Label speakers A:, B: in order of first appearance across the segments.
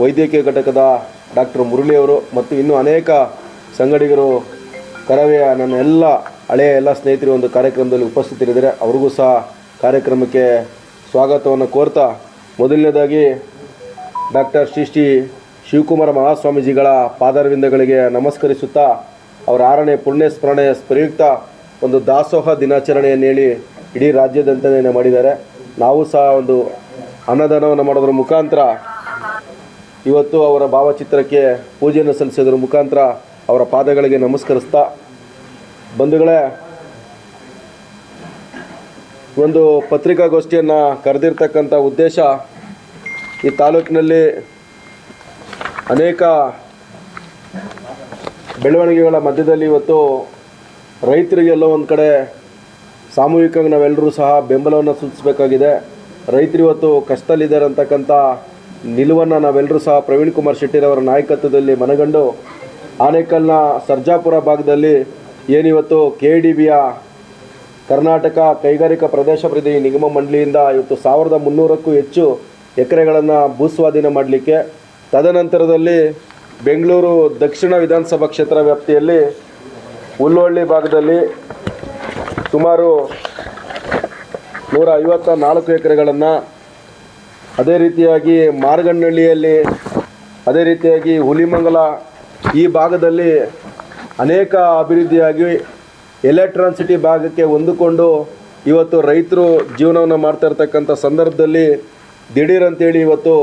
A: ವೈದ್ಯಕೀಯ ಘಟಕದ ಡಾಕ್ಟರ್ ಮುರಳಿಯವರು ಮತ್ತು ಇನ್ನೂ ಅನೇಕ ಸಂಗಡಿಗರು ಕರವೆಯ ನನ್ನ ಎಲ್ಲ ಹಳೆಯ ಎಲ್ಲ ಸ್ನೇಹಿತರು ಒಂದು ಕಾರ್ಯಕ್ರಮದಲ್ಲಿ ಉಪಸ್ಥಿತರಿದ್ದಾರೆ. ಅವ್ರಿಗೂ ಸಹ ಕಾರ್ಯಕ್ರಮಕ್ಕೆ ಸ್ವಾಗತವನ್ನು ಕೋರ್ತಾ, ಮೊದಲನೇದಾಗಿ ಡಾಕ್ಟರ್ ಶ್ರೀ ಶ್ರೀ ಶಿವಕುಮಾರ ಮಹಾಸ್ವಾಮೀಜಿಗಳ ಪಾದಾರವಿಂದಗಳಿಗೆ ನಮಸ್ಕರಿಸುತ್ತಾ, ಅವರ ಆರನೇ ಪುಣ್ಯ ಸ್ಮರಣೆಯ ಪ್ರಯುಕ್ತ ಒಂದು ದಾಸೋಹ ದಿನಾಚರಣೆಯನ್ನು ಹೇಳಿ ಇಡೀ ರಾಜ್ಯಾದ್ಯಂತ ಮಾಡಿದ್ದಾರೆ. ನಾವು ಸಹ ಒಂದು ಅನ್ನದಾನವನ್ನು ಮಾಡೋದ್ರ ಮುಖಾಂತರ ಇವತ್ತು ಅವರ ಭಾವಚಿತ್ರಕ್ಕೆ ಪೂಜೆಯನ್ನು ಸಲ್ಲಿಸಿದ್ರ ಮುಖಾಂತರ ಅವರ ಪಾದಗಳಿಗೆ ನಮಸ್ಕರಿಸ್ತಾ, ಬಂಧುಗಳೇ, ಒಂದು ಪತ್ರಿಕಾಗೋಷ್ಠಿಯನ್ನು ಕರೆದಿರ್ತಕ್ಕಂಥ ಉದ್ದೇಶ ಈ ತಾಲೂಕಿನಲ್ಲಿ ಅನೇಕ ಬೆಳವಣಿಗೆಗಳ ಮಧ್ಯದಲ್ಲಿ ಇವತ್ತು ರೈತರಿಗೆಲ್ಲೋ ಒಂದು ಕಡೆ ಸಾಮೂಹಿಕವಾಗಿ ನಾವೆಲ್ಲರೂ ಸಹ ಬೆಂಬಲವನ್ನು ಸೂಚಿಸಬೇಕಾಗಿದೆ. ರೈತರು ಇವತ್ತು ಕಷ್ಟದಲ್ಲಿದ್ದಾರೆ ಅಂತಕ್ಕಂಥ ನಿಲುವನ್ನು ನಾವೆಲ್ಲರೂ ಸಹ ಪ್ರವೀಣ್ ಕುಮಾರ್ ಶೆಟ್ಟಿರವರ ನಾಯಕತ್ವದಲ್ಲಿ ಮನಗಂಡು ಆನೇಕಲ್ನ ಸರ್ಜಾಪುರ ಭಾಗದಲ್ಲಿ ಏನಿವತ್ತು ಕೆ ಡಿ ಬಿಯ ಕರ್ನಾಟಕ ಕೈಗಾರಿಕಾ ಪ್ರದೇಶ ಪ್ರತಿ ನಿಗಮ ಮಂಡಳಿಯಿಂದ ಇವತ್ತು ಸಾವಿರದ ಮುನ್ನೂರಕ್ಕೂ ಹೆಚ್ಚು ಎಕರೆಗಳನ್ನು ಭೂಸ್ವಾಧೀನ ಮಾಡಲಿಕ್ಕೆ, ತದನಂತರದಲ್ಲಿ ಬೆಂಗಳೂರು ದಕ್ಷಿಣ ವಿಧಾನಸಭಾ ಕ್ಷೇತ್ರ ವ್ಯಾಪ್ತಿಯಲ್ಲಿ ಹುಲ್ಲೊಳ್ಳಿ ಭಾಗದಲ್ಲಿ ಸುಮಾರು ನೂರ ಐವತ್ತ ನಾಲ್ಕು ಎಕರೆಗಳನ್ನು ಅದೇ ರೀತಿಯಾಗಿ ಮಾರ್ಗನಹಳ್ಳಿಯಲ್ಲಿ ಅದೇ ರೀತಿಯಾಗಿ ಹುಲಿಮಂಗಲ ಈ ಭಾಗದಲ್ಲಿ ಅನೇಕ ಅಭಿವೃದ್ಧಿಯಾಗಿ ಎಲೆಕ್ಟ್ರಾನ್ ಸಿಟಿ ಭಾಗಕ್ಕೆ ಹೊಂದಿಕೊಂಡು ಇವತ್ತು ರೈತರು ಜೀವನವನ್ನು ಮಾಡ್ತಾ ಇರ್ತಕ್ಕಂಥ ಸಂದರ್ಭದಲ್ಲಿ ದಿಢೀರ್ ಅಂತೇಳಿ ಇವತ್ತು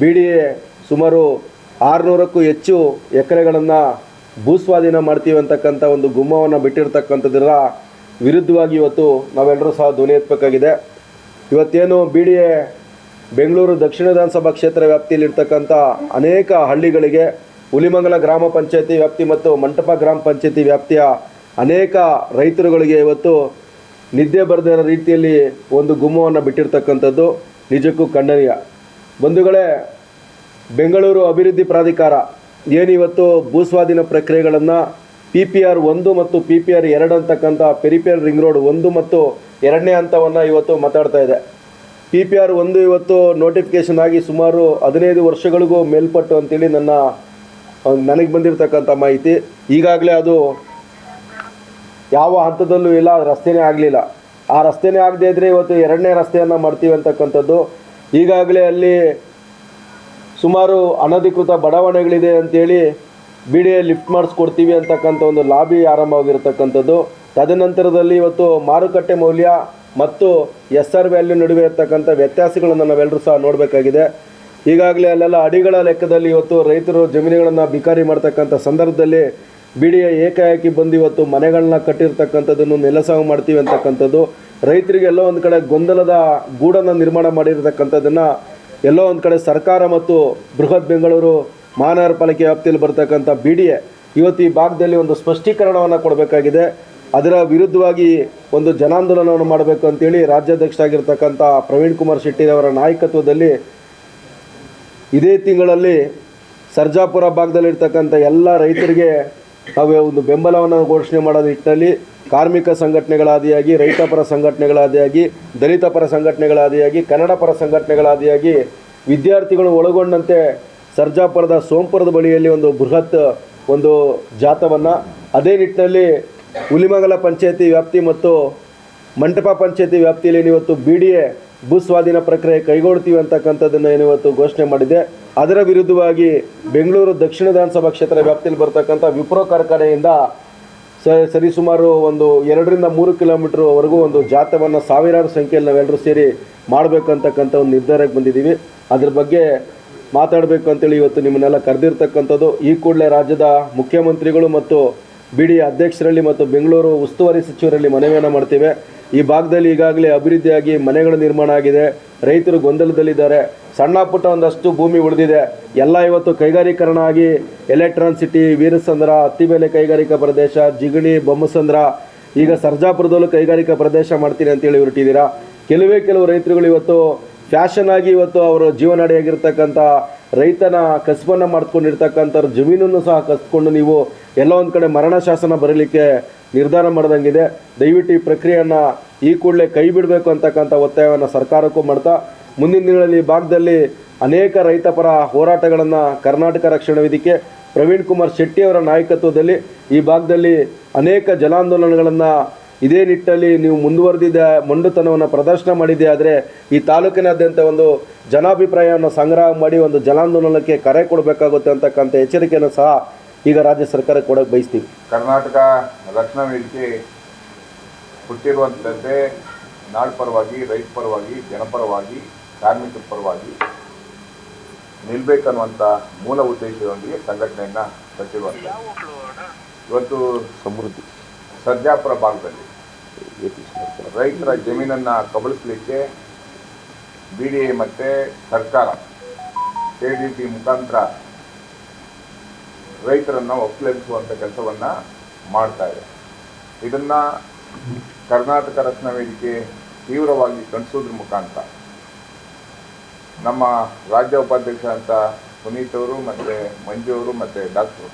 A: ಬಿ ಡಿ ಎ ಸುಮಾರು ಆರುನೂರಕ್ಕೂ ಹೆಚ್ಚು ಎಕರೆಗಳನ್ನು ಭೂಸ್ವಾಧೀನ ಮಾಡ್ತೀವಿ ಅಂತಕ್ಕಂಥ ಒಂದು ಗುಮ್ಮವನ್ನು ಬಿಟ್ಟಿರ್ತಕ್ಕಂಥದ್ದರ ವಿರುದ್ಧವಾಗಿ ಇವತ್ತು ನಾವೆಲ್ಲರೂ ಸಹ ಧ್ವನಿ ಎತ್ತಬೇಕಾಗಿದೆ. ಇವತ್ತೇನು ಬಿ ಡಿ ಎ ಬೆಂಗಳೂರು ದಕ್ಷಿಣ ವಿಧಾನಸಭಾ ಕ್ಷೇತ್ರ ವ್ಯಾಪ್ತಿಯಲ್ಲಿರ್ತಕ್ಕಂಥ ಅನೇಕ ಹಳ್ಳಿಗಳಿಗೆ ಹುಲಿಮಂಗಲ ಗ್ರಾಮ ಪಂಚಾಯತಿ ವ್ಯಾಪ್ತಿ ಮತ್ತು ಮಂಟಪ ಗ್ರಾಮ ಪಂಚಾಯತಿ ವ್ಯಾಪ್ತಿಯ ಅನೇಕ ರೈತರುಗಳಿಗೆ ಇವತ್ತು ನಿದ್ದೆ ಬರೆದಿರೋ ರೀತಿಯಲ್ಲಿ ಒಂದು ಗುಮ್ಮವನ್ನು ಬಿಟ್ಟಿರ್ತಕ್ಕಂಥದ್ದು ನಿಜಕ್ಕೂ ಖಂಡನೀಯ. ಬಂಧುಗಳೇ, ಬೆಂಗಳೂರು ಅಭಿವೃದ್ಧಿ ಪ್ರಾಧಿಕಾರ ಏನಿವತ್ತು ಭೂಸ್ವಾಧೀನ ಪ್ರಕ್ರಿಯೆಗಳನ್ನು ಪಿ ಪಿ ಆರ್ ಒಂದು ಮತ್ತು ಪಿ ಪಿ ಆರ್ ಎರಡು ಅಂತಕ್ಕಂಥ ಪೆರಿಪಿಯರ್ ರಿಂಗ್ ರೋಡ್ ಒಂದು ಮತ್ತು ಎರಡನೇ ಹಂತವನ್ನು ಇವತ್ತು ಮಾತಾಡ್ತಾ ಇದೆ. ಪಿ ಪಿ ಆರ್ ಒಂದು ಇವತ್ತು ನೋಟಿಫಿಕೇಶನ್ ಆಗಿ ಸುಮಾರು ಹದಿನೈದು ವರ್ಷಗಳಿಗೂ ಮೇಲ್ಪಟ್ಟು ಅಂತೇಳಿ ನನ್ನ ನನಗೆ ಬಂದಿರತಕ್ಕಂಥ ಮಾಹಿತಿ. ಈಗಾಗಲೇ ಅದು ಯಾವ ಹಂತದಲ್ಲೂ ಇಲ್ಲ ರಸ್ತೆನೇ ಆಗಲಿಲ್ಲ. ಆ ರಸ್ತೆನೇ ಆಗದೇ ಇದ್ದರೆ ಇವತ್ತು ಎರಡನೇ ರಸ್ತೆಯನ್ನು ಮಾಡ್ತೀವಿ ಅಂತಕ್ಕಂಥದ್ದು. ಈಗಾಗಲೇ ಅಲ್ಲಿ ಸುಮಾರು ಅನಧಿಕೃತ ಬಡಾವಣೆಗಳಿದೆ ಅಂತೇಳಿ ಬಿ ಡಿ ಎ ಲಿಫ್ಟ್ ಮಾಡಿಸ್ಕೊಡ್ತೀವಿ ಅಂತಕ್ಕಂಥ ಒಂದು ಲಾಬಿ ಆರಂಭವಾಗಿರ್ತಕ್ಕಂಥದ್ದು. ತದನಂತರದಲ್ಲಿ ಇವತ್ತು ಮಾರುಕಟ್ಟೆ ಮೌಲ್ಯ ಮತ್ತು ಎಸ್ ಆರ್ ವ್ಯಾಲ್ಯೂ ನಡುವೆ ಇರತಕ್ಕಂಥ ವ್ಯತ್ಯಾಸಗಳನ್ನು ನಾವೆಲ್ಲರೂ ಸಹ ನೋಡಬೇಕಾಗಿದೆ. ಈಗಾಗಲೇ ಅಲ್ಲೆಲ್ಲ ಅಡಿಗಳ ಲೆಕ್ಕದಲ್ಲಿ ಇವತ್ತು ರೈತರು ಜಮೀನುಗಳನ್ನು ಬಿಕಾರಿ ಮಾಡ್ತಕ್ಕಂಥ ಸಂದರ್ಭದಲ್ಲಿ ಬಿಡಿಯ ಏಕಾಏಕಿ ಬಂದು ಇವತ್ತು ಮನೆಗಳನ್ನ ಕಟ್ಟಿರ್ತಕ್ಕಂಥದ್ದನ್ನು ನೆಲಸಾವು ಮಾಡ್ತೀವಿ ಅಂತಕ್ಕಂಥದ್ದು. ರೈತರಿಗೆ ಎಲ್ಲೋ ಒಂದು ಕಡೆ ಗೊಂದಲದ ಗೂಡನ್ನು ನಿರ್ಮಾಣ ಮಾಡಿರ್ತಕ್ಕಂಥದ್ದನ್ನು ಎಲ್ಲೋ ಒಂದು ಕಡೆ ಸರ್ಕಾರ ಮತ್ತು ಬೃಹತ್ ಬೆಂಗಳೂರು ಮಹಾನಗರ ಪಾಲಿಕೆ ವ್ಯಾಪ್ತಿಯಲ್ಲಿ ಬರ್ತಕ್ಕಂಥ ಬಿ ಇವತ್ತು ಈ ಭಾಗದಲ್ಲಿ ಒಂದು ಸ್ಪಷ್ಟೀಕರಣವನ್ನು ಕೊಡಬೇಕಾಗಿದೆ. ಅದರ ವಿರುದ್ಧವಾಗಿ ಒಂದು ಜನಾಂದೋಲನವನ್ನು ಮಾಡಬೇಕು ಅಂತೇಳಿ ರಾಜ್ಯಾಧ್ಯಕ್ಷರಾಗಿರ್ತಕ್ಕಂಥ ಪ್ರವೀಣ್ ಕುಮಾರ್ ಶೆಟ್ಟಿ ಅವರ ನಾಯಕತ್ವದಲ್ಲಿ ಇದೇ ತಿಂಗಳಲ್ಲಿ ಸರ್ಜಾಪುರ ಭಾಗದಲ್ಲಿರ್ತಕ್ಕಂಥ ಎಲ್ಲ ರೈತರಿಗೆ ನಾವು ಒಂದು ಬೆಂಬಲವನ್ನು ಘೋಷಣೆ ಮಾಡೋ ನಿಟ್ಟಿನಲ್ಲಿ ಕಾರ್ಮಿಕ ಸಂಘಟನೆಗಳಾದಿಯಾಗಿ ರೈತ ಪರ ಸಂಘಟನೆಗಳಾದಿಯಾಗಿ ದಲಿತ ಪರ ಸಂಘಟನೆಗಳಾದಿಯಾಗಿ ಕನ್ನಡ ಪರ ಸಂಘಟನೆಗಳಾದಿಯಾಗಿ ವಿದ್ಯಾರ್ಥಿಗಳು ಒಳಗೊಂಡಂತೆ ಸರ್ಜಾಪುರದ ಸೋಂಪುರದ ಬಳಿಯಲ್ಲಿ ಒಂದು ಬೃಹತ್ ಒಂದು ಜಾಥವನ್ನು ಅದೇ ನಿಟ್ಟಿನಲ್ಲಿ ಹುಲಿಮಂಗಲ ಪಂಚಾಯತಿ ವ್ಯಾಪ್ತಿ ಮತ್ತು ಮಂಟಪ ಪಂಚಾಯತಿ ವ್ಯಾಪ್ತಿಯಲ್ಲಿ ಏನಿವತ್ತು ಬಿ ಡಿ ಎ ಭೂಸ್ವಾಧೀನ ಪ್ರಕ್ರಿಯೆ ಕೈಗೊಳ್ತೀವಿ ಅಂತಕ್ಕಂಥದ್ದನ್ನು ಏನಿವತ್ತು ಘೋಷಣೆ ಮಾಡಿದೆ. ಅದರ ವಿರುದ್ಧವಾಗಿ ಬೆಂಗಳೂರು ದಕ್ಷಿಣ ವಿಧಾನಸಭಾ ಕ್ಷೇತ್ರ ವ್ಯಾಪ್ತಿಯಲ್ಲಿ ಬರ್ತಕ್ಕಂಥ ವಿಪ್ರೋ ಕಾರ್ಖಾನೆಯಿಂದ ಸರಿಸುಮಾರು ಒಂದು ಎರಡರಿಂದ ಮೂರು ಕಿಲೋಮೀಟ್ರ್ವರೆಗೂ ಒಂದು ಜಾಥವನ್ನು ಸಾವಿರಾರು ಸಂಖ್ಯೆಯಲ್ಲಿ ನಾವೆಲ್ಲರೂ ಸೇರಿ ಮಾಡಬೇಕಂತಕ್ಕಂಥ ಒಂದು ನಿರ್ಧಾರಕ್ಕೆ ಬಂದಿದ್ದೀವಿ. ಅದ್ರ ಬಗ್ಗೆ ಮಾತಾಡಬೇಕು ಅಂತೇಳಿ ಇವತ್ತು ನಿಮ್ಮನ್ನೆಲ್ಲ ಕರೆದಿರ್ತಕ್ಕಂಥದ್ದು. ಈ ಕೂಡಲೇ ರಾಜ್ಯದ ಮುಖ್ಯಮಂತ್ರಿಗಳು ಮತ್ತು ಬಿ ಡಿ ಅಧ್ಯಕ್ಷರಲ್ಲಿ ಮತ್ತು ಬೆಂಗಳೂರು ಉಸ್ತುವಾರಿ ಸಚಿವರಲ್ಲಿ ಮನವಿಯನ್ನು ಮಾಡ್ತೀವಿ. ಈ ಭಾಗದಲ್ಲಿ ಈಗಾಗಲೇ ಅಭಿವೃದ್ಧಿಯಾಗಿ ಮನೆಗಳ ನಿರ್ಮಾಣ ಆಗಿದೆ. ರೈತರು ಗೊಂದಲದಲ್ಲಿದ್ದಾರೆ. ಸಣ್ಣ ಪುಟ್ಟ ಒಂದಷ್ಟು ಭೂಮಿ ಉಳಿದಿದೆ. ಎಲ್ಲ ಇವತ್ತು ಕೈಗಾರೀಕರಣ ಆಗಿ ಎಲೆಕ್ಟ್ರಾನ್ ಸಿಟಿ, ವೀರಸಂದ್ರ ಅತ್ತಿಬೇಲೆ ಕೈಗಾರಿಕಾ ಪ್ರದೇಶ, ಜಿಗಣಿ, ಬೊಮ್ಮಸಂದ್ರ, ಈಗ ಸರ್ಜಾಪುರದಲ್ಲೂ ಕೈಗಾರಿಕಾ ಪ್ರದೇಶ ಮಾಡ್ತೀನಿ ಅಂತೇಳಿ ಹೊರಟಿದ್ದೀರಾ ಕೆಲವೇ ಕೆಲವು ರೈತರುಗಳು ಇವತ್ತು ಫ್ಯಾಷನ್ ಆಗಿ ಇವತ್ತು ಅವರು ಜೀವನಾಡಿಯಾಗಿರ್ತಕ್ಕಂಥ ರೈತನ ಕಸಬನ್ನು ಮಾಡ್ಕೊಂಡಿರ್ತಕ್ಕಂಥವ್ರ ಜಮೀನನ್ನು ಸಹ ಕಸ್ಕೊಂಡು ನೀವು ಎಲ್ಲ ಒಂದು ಕಡೆ ಮರಣ ಶಾಸನ ಬರಲಿಕ್ಕೆ ನಿರ್ಧಾರ ಮಾಡ್ದಂಗಿದೆ. ದಯವಿಟ್ಟು ಈ ಪ್ರಕ್ರಿಯೆಯನ್ನು ಈ ಕೂಡಲೇ ಕೈ ಬಿಡಬೇಕು ಅಂತಕ್ಕಂಥ ಒತ್ತಾಯವನ್ನು ಸರ್ಕಾರಕ್ಕೂ ಮಾಡ್ತಾ, ಮುಂದಿನ ದಿನಗಳಲ್ಲಿ ಈ ಭಾಗದಲ್ಲಿ ಅನೇಕ ರೈತಪರ ಹೋರಾಟಗಳನ್ನು ಕರ್ನಾಟಕ ರಕ್ಷಣಾ ವೇದಿಕೆ, ಪ್ರವೀಣ್ ಕುಮಾರ್ ಶೆಟ್ಟಿ ಅವರ ನಾಯಕತ್ವದಲ್ಲಿ ಈ ಭಾಗದಲ್ಲಿ ಅನೇಕ ಜಲಾಂದೋಲನಗಳನ್ನು ಇದೇ ನಿಟ್ಟಲ್ಲಿ ನೀವು ಮುಂದುವರೆದಿದ್ದ ಮೊಂಡುತನವನ್ನು ಪ್ರದರ್ಶನ ಮಾಡಿದೆ ಆದರೆ ಈ ತಾಲೂಕಿನಾದ್ಯಂತ ಒಂದು ಜನಾಭಿಪ್ರಾಯವನ್ನು ಸಂಗ್ರಹ ಮಾಡಿ ಒಂದು ಜನಾಂದೋಲನಕ್ಕೆ ಕರೆ ಕೊಡಬೇಕಾಗುತ್ತೆ ಅಂತಕ್ಕಂಥ ಎಚ್ಚರಿಕೆಯನ್ನು ಸಹ ಈಗ ರಾಜ್ಯ ಸರ್ಕಾರಕ್ಕೆ ಕೊಡೋಕ್ಕೆ ಬಯಸ್ತೀವಿ.
B: ಕರ್ನಾಟಕ ರಕ್ಷಣಾ ವೇದಿಕೆ ಹುಟ್ಟಿರುವಂಥದ್ದೇ ನಾಡು ಪರವಾಗಿ ರೈತ ಪರವಾಗಿ ಜನಪರವಾಗಿ ಕಾರ್ಮಿಕ ಪರವಾಗಿ ನಿಲ್ಬೇಕನ್ನುವಂಥ ಮೂಲ ಉದ್ದೇಶದೊಂದಿಗೆ ಸಂಘಟನೆಯನ್ನು ಕಟ್ಟಿರುವಂಥ ಇವತ್ತು
A: ಸಮೃದ್ಧಿ.
B: ಸರ್ಜಾಪುರ ಭಾಗದಲ್ಲಿ ರೈತರ ಜಮೀನನ್ನ ಕಬಳಿಸ್ಲಿಕ್ಕೆ ಬಿ ಡಿ ಎ ಮತ್ತು ಸರ್ಕಾರ ಕೆ ಡಿ ಪಿ ಮುಖಾಂತರ ರೈತರನ್ನ ಒಕ್ಕಲೆಬ್ಬಿಸುವಂಥ ಕೆಲಸವನ್ನ ಮಾಡ್ತಾ ಇದೆ. ಇದನ್ನ ಕರ್ನಾಟಕ ರತ್ನ ವೇದಿಕೆ ತೀವ್ರವಾಗಿ ಖಂಡಿಸೋದ್ರ ಮುಖಾಂತರ ನಮ್ಮ ರಾಜ್ಯ ಉಪಾಧ್ಯಕ್ಷ ಅಂತ ಪುನೀತ್ ಅವರು ಮತ್ತೆ ಮಂಜು ಅವರು ಮತ್ತೆ ಡಾಕ್ಟರ್.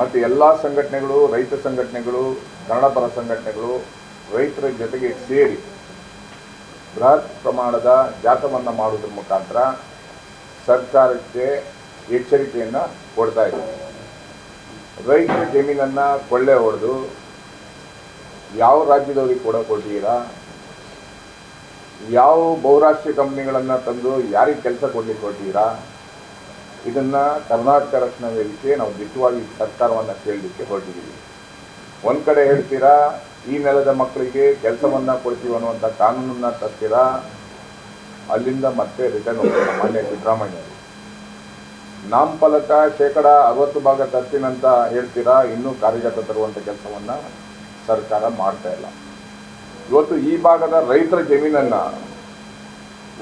B: ಮತ್ತು ಎಲ್ಲ ಸಂಘಟನೆಗಳು, ರೈತ ಸಂಘಟನೆಗಳು ಕನ್ನಡಪರ ಸಂಘಟನೆಗಳು ರೈತರ ಜೊತೆಗೆ ಸೇರಿ ಬೃಹತ್ ಪ್ರಮಾಣದ ಜಾಥವನ್ನು ಮಾಡುವುದರ ಮುಖಾಂತರ ಸರ್ಕಾರಕ್ಕೆ ಎಚ್ಚರಿಕೆಯನ್ನು ಕೊಡ್ತಾ ಇದೆ ರೈತರ ಜಮೀನನ್ನು ಕೊಳ್ಳೆ ಹೊಡೆದು ಯಾವ ರಾಜ್ಯದವರಿಗೆ ಕೂಡ ಕೊಟ್ಟಿದ್ದೀರಾ? ಯಾವ ಬಹುರಾಷ್ಟ್ರೀಯ ಕಂಪ್ನಿಗಳನ್ನು ತಂದು ಯಾರಿಗೆ ಕೆಲಸ ಕೊಡಲಿಕ್ಕೆ ಕೊಟ್ಟಿದ್ದೀರಾ ಇದನ್ನು ಕರ್ನಾಟಕ ರಕ್ಷಣಾ ವೇದಿಕೆ ನಾವು ದಿಟ್ಟವಾಗಿ ಸರ್ಕಾರವನ್ನು ಕೇಳಲಿಕ್ಕೆ ಹೊರಟಿದ್ದೀವಿ. ಒಂದ್ ಕಡೆ ಹೇಳ್ತೀರಾ, ಈ ನೆಲದ ಮಕ್ಕಳಿಗೆ ಕೆಲಸವನ್ನ ಕೊಡ್ತೀವಿ ಅನ್ನುವಂಥ ಕಾನೂನನ್ನ ತರ್ತೀರಾ? ಅಲ್ಲಿಂದ ಮತ್ತೆ ರಿಟರ್ನ್ ಹೋಗ್ತೀರ ಮಾನ್ಯ ಸಿದ್ದರಾಮಯ್ಯ. ನಾಮಫಲಕ ಶೇಕಡ ಅರವತ್ತು ಭಾಗ ತರ್ತೀನಂತ ಹೇಳ್ತೀರಾ? ಇನ್ನೂ ಕಾರ್ಯಗತ ತರುವಂಥ ಕೆಲಸವನ್ನ ಸರ್ಕಾರ ಮಾಡ್ತಾ ಇಲ್ಲ. ಇವತ್ತು ಈ ಭಾಗದ ರೈತರ ಜಮೀನನ್ನ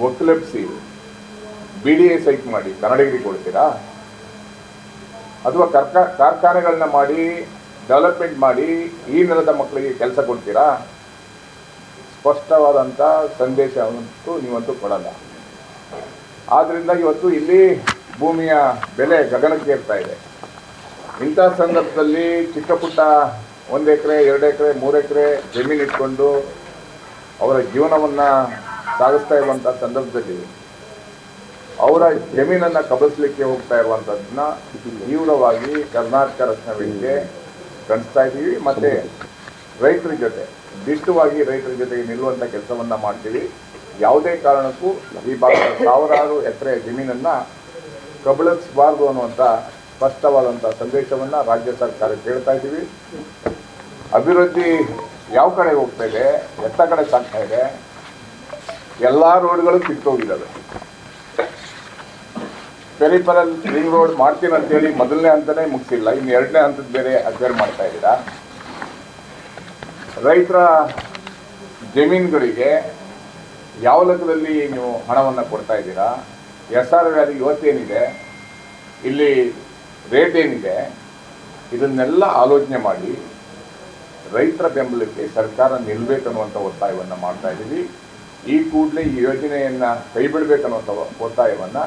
B: ಒಕ್ಲೆಪ್ಸಿ ಬಿ ಡಿ ಎ ಸೈಟ್ ಮಾಡಿ ಕನ್ನಡಿಗರಿಗೆ ಕೊಡ್ತೀರಾ? ಅಥವಾ ಕರ್ಕ ಕಾರ್ಖಾನೆಗಳನ್ನ ಮಾಡಿ ಡೆವಲಪ್ಮೆಂಟ್ ಮಾಡಿ ಈ ನೆಲದ ಮಕ್ಕಳಿಗೆ ಕೆಲಸ ಕೊಡ್ತೀರಾ? ಸ್ಪಷ್ಟವಾದಂಥ ಸಂದೇಶವಂತೂ ನೀವಂತೂ ಕೊಡಲ್ಲ. ಆದ್ದರಿಂದ ಇವತ್ತು ಇಲ್ಲಿ ಭೂಮಿಯ ಬೆಲೆ ಗಗನಕ್ಕೆ ಏರ್ತಾ ಇದೆ. ಇಂಥ ಸಂದರ್ಭದಲ್ಲಿ ಚಿಕ್ಕ ಪುಟ್ಟ ಒಂದು ಎಕರೆ, ಎರಡು ಎಕರೆ, ಮೂರು ಎಕರೆ ಜಮೀನು ಇಟ್ಕೊಂಡು ಅವರ ಜೀವನವನ್ನು ಸಾಗಿಸ್ತಾ ಇರುವಂಥ ಸಂದರ್ಭದಲ್ಲಿ ಅವರ ಜಮೀನನ್ನು ಕಬಳಿಸ್ಲಿಕ್ಕೆ ಹೋಗ್ತಾ ಇರುವಂಥದ್ದನ್ನ ತೀವ್ರವಾಗಿ ಕರ್ನಾಟಕ ರಕ್ಷಣಾ ಖಂಡಿಸ್ತಾ ಇದ್ದೀವಿ. ಮತ್ತೆ ರೈತರ ಜೊತೆ, ದಿಷ್ಟವಾಗಿ ರೈತರ ಜೊತೆಗೆ ನಿಲ್ಲುವಂತ ಕೆಲಸವನ್ನ ಮಾಡ್ತೀವಿ. ಯಾವುದೇ ಕಾರಣಕ್ಕೂ ಈ ಭಾಗದ ಸಾವಿರಾರು ಎಕರೆ ಜಮೀನನ್ನ ಕಬಳಿಸಬಾರದು ಅನ್ನುವಂಥ ಸ್ಪಷ್ಟವಾದಂಥ ಸಂದೇಶವನ್ನ ರಾಜ್ಯ ಸರ್ಕಾರ ಕೇಳ್ತಾ ಇದ್ದೀವಿ. ಅಭಿವೃದ್ಧಿ ಯಾವ ಕಡೆ ಹೋಗ್ತಾ ಇದೆ, ಎತ್ತ ಕಡೆ ಸಾಗ್ತಾ ಇದೆ, ಎಲ್ಲಾ ರೋಡ್ಗಳು ಕಿತ್ತೋಗಿದ್ದಾವೆ. ಪೆರಿಫರಲ್ ರಿಂಗ್ ರೋಡ್ ಮಾಡ್ತೀನಿ ಅಂತೇಳಿ ಮೊದಲನೇ ಹಂತನೇ ಮುಗಿಸಿಲ್ಲ. ಇನ್ನು ಎರಡನೇ ಹಂತದ ಬೇರೆ ಅಕ್ವೇರ್ ಮಾಡ್ತಾ ಇದ್ದೀರಾ? ರೈತರ ಜಮೀನುಗಳಿಗೆ ಯಾವ ಲೆಕ್ಕದಲ್ಲಿ ನೀವು ಹಣವನ್ನು ಕೊಡ್ತಾ ಇದ್ದೀರಾ? ಎಸ್ ಆರ್ ವ್ಯಾಲಿ ಇವತ್ತೇನಿದೆ? ಇಲ್ಲಿ ರೇಟ್ ಏನಿದೆ? ಇದನ್ನೆಲ್ಲ ಆಲೋಚನೆ ಮಾಡಿ ರೈತರ ಬೆಂಬಲಕ್ಕೆ ಸರ್ಕಾರ ನಿಲ್ಲಬೇಕನ್ನುವಂಥ ಒತ್ತಾಯವನ್ನು ಮಾಡ್ತಾ ಇದ್ದೀವಿ. ಈ ಕೂಡಲೇ ಈ ಯೋಜನೆಯನ್ನು ಕೈ ಒತ್ತಾಯವನ್ನು ಒತ್ತಾಯವನ್ನ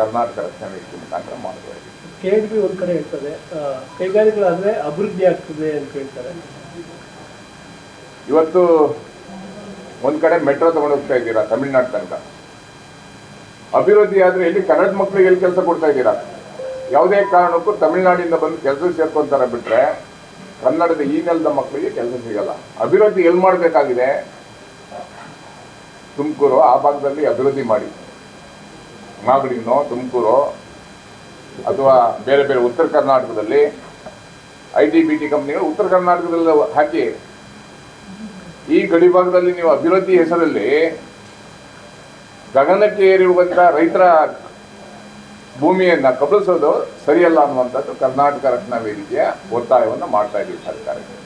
B: ಕರ್ನಾಟಕ ರಕ್ಷಣಾ ವೇದಿಕೆ ಮುಖಾಂತರ ಇದ್ದೀವಿ
C: ಕೆ ಎಡ್ ಬಿ ಒಂದು ಕಡೆ ಇರ್ತದೆ. ಕೈಗಾರಿಕೆಗಳಾದರೆ ಕೈಗಾರಿಕೆಗಳಾದ್ರೆ ಅಭಿವೃದ್ಧಿ ಆಗ್ತದೆ ಅಂತ ಹೇಳ್ತಾರೆ.
B: ಇವತ್ತು ಒಂದು ಕಡೆ ಮೆಟ್ರೋ ತಗೊಂಡು ಹೋಗ್ತಾ ಇದ್ದೀರಾ ತಮಿಳ್ನಾಡು ತನಕ. ಅಭಿವೃದ್ಧಿ ಆದರೆ ಇಲ್ಲಿ ಕನ್ನಡ ಮಕ್ಕಳಿಗೆ ಎಲ್ಲಿ ಕೆಲಸ ಕೊಡ್ತಾ ಇದ್ದೀರಾ? ಯಾವುದೇ ಕಾರಣಕ್ಕೂ ತಮಿಳ್ನಾಡಿಂದ ಬಂದು ಕೆಲಸ ಸೇರ್ಕೊಂತಾರ ಬಿಟ್ಟರೆ ಕನ್ನಡದ ಈ ನೆಲದ ಮಕ್ಕಳಿಗೆ ಕೆಲಸ ಸಿಗಲ್ಲ. ಅಭಿವೃದ್ಧಿ ಎಲ್ಲಿ ಮಾಡಬೇಕಾಗಿದೆ? ತುಮಕೂರು ಆ ಭಾಗದಲ್ಲಿ ಅಭಿವೃದ್ಧಿ ಮಾಡಿ. ಮಾಗಡಿನೋ ತುಮಕೂರು, ಅಥವಾ ಬೇರೆ ಬೇರೆ ಉತ್ತರ ಕರ್ನಾಟಕದಲ್ಲಿ ಐ ಟಿ ಬಿ ಟಿ ಕಂಪ್ನಿಗಳು ಉತ್ತರ ಕರ್ನಾಟಕದಲ್ಲಿ ಹಾಕಿ. ಈ ಗಡಿ ಭಾಗದಲ್ಲಿ ನೀವು ಅಭಿವೃದ್ಧಿ ಹೆಸರಲ್ಲಿ ಗಗನಕ್ಕೆ ಏರಿರುವಂಥ ರೈತರ ಭೂಮಿಯನ್ನು ಕಬಳಿಸೋದು ಸರಿಯಲ್ಲ ಅನ್ನುವಂಥದ್ದು ಕರ್ನಾಟಕ ರಕ್ಷಣಾ ವೇದಿಕೆಯ ಒತ್ತಾಯವನ್ನ ಮಾಡ್ತಾ ಇದ್ದೀವಿ ಸರ್ಕಾರಕ್ಕೆ.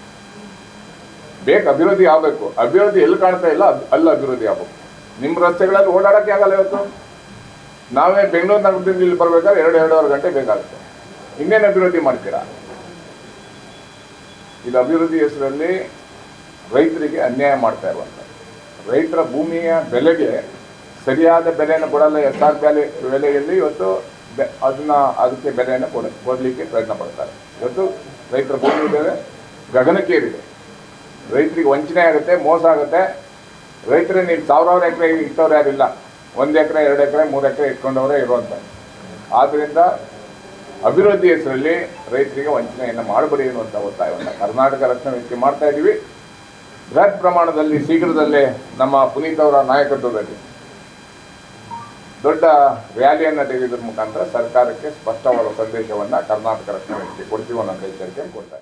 B: ಬೇಕು ಅಭಿವೃದ್ಧಿ ಆಗಬೇಕು. ಅಭಿವೃದ್ಧಿ ಎಲ್ಲಿ ಕಾಣ್ತಾ ಇಲ್ಲ ಅಲ್ಲಿ ಅಭಿವೃದ್ಧಿ ಆಗಬೇಕು. ನಿಮ್ಮ ರಸ್ತೆಗಳಲ್ಲಿ ಓಡಾಡೋಕ್ಕೆ ಆಗಲ್ಲ ಇವತ್ತು. ನಾವೇ ಬೆಂಗಳೂರು ನಗರದಿಂದ ಇಲ್ಲಿ ಬರ್ಬೇಕಾದ್ರೆ ಎರಡು, ಎರಡೂವರೆ ಗಂಟೆ ಬೇಕಾಗುತ್ತೆ. ಇನ್ನೇನು ಅಭಿವೃದ್ಧಿ ಮಾಡ್ತೀರಾ? ಇದು ಅಭಿವೃದ್ಧಿ ಹೆಸರಲ್ಲಿ ರೈತರಿಗೆ ಅನ್ಯಾಯ ಮಾಡ್ತಾ ಇರುವಂಥ ರೈತರ ಭೂಮಿಯ ಬೆಲೆಗೆ ಸರಿಯಾದ ಬೆಲೆಯನ್ನು ಕೊಡಲ್ಲ ಎಸ್ ಆರ್ ಬೆಲೆ, ಬೆಲೆಯಲ್ಲಿ ಇವತ್ತು ಬೆ- ಅದನ್ನ ಅದಕ್ಕೆ ಬೆಲೆಯನ್ನು ಕೊಡ, ಕೊಡಲಿಕ್ಕೆ ಪ್ರಯತ್ನ ಪಡ್ತಾರೆ. ಇವತ್ತು ರೈತರ ಭೂಮಿ ಬೆಲೆ ಗಗನಕ್ಕೇರಿದೆ. ರೈತರಿಗೆ ವಂಚನೆ ಆಗುತ್ತೆ, ಮೋಸ ಆಗುತ್ತೆ. ರೈತರೇ ನೀವು ಸಾವಿರಾರು ಎಕರೆ ಇಟ್ಟವ್ರು ಯಾರಿಲ್ಲ ಒಂದು ಎಕರೆ, ಎರಡು ಎಕರೆ, ಮೂರು ಎಕರೆ ಇಟ್ಕೊಂಡವರೇ ಇರುವಂಥ ಆದ್ದರಿಂದ ಅಭಿವೃದ್ಧಿ ಹೆಸರಲ್ಲಿ ರೈತರಿಗೆ ವಂಚನೆಯನ್ನು ಮಾಡಬೇಡಿ ಅನ್ನುವಂಥ ಒತ್ತಾಯವನ್ನು ಕರ್ನಾಟಕ ರಕ್ಷಣಾ ವ್ಯಕ್ತಿ ಮಾಡ್ತಾ ಇದ್ದೀವಿ. ಬೃಹತ್ ಪ್ರಮಾಣದಲ್ಲಿ ಶೀಘ್ರದಲ್ಲೇ ನಮ್ಮ ಪುನೀತ್ ಅವರ ನಾಯಕತ್ವದಲ್ಲಿ ದೊಡ್ಡ ರ್ಯಾಲಿಯನ್ನು ತೆಗೆಯೋದ್ರ ಮುಖಾಂತರ ಸರ್ಕಾರಕ್ಕೆ ಸ್ಪಷ್ಟವಾದ ಸಂದೇಶವನ್ನು ಕರ್ನಾಟಕ ರಕ್ಷಣಾ ವ್ಯಕ್ತಿ ಕೊಡ್ತೀವಿ ಅನ್ನೋ ಎಚ್ಚರಿಕೆಯನ್ನು ಕೊಡ್ತಾ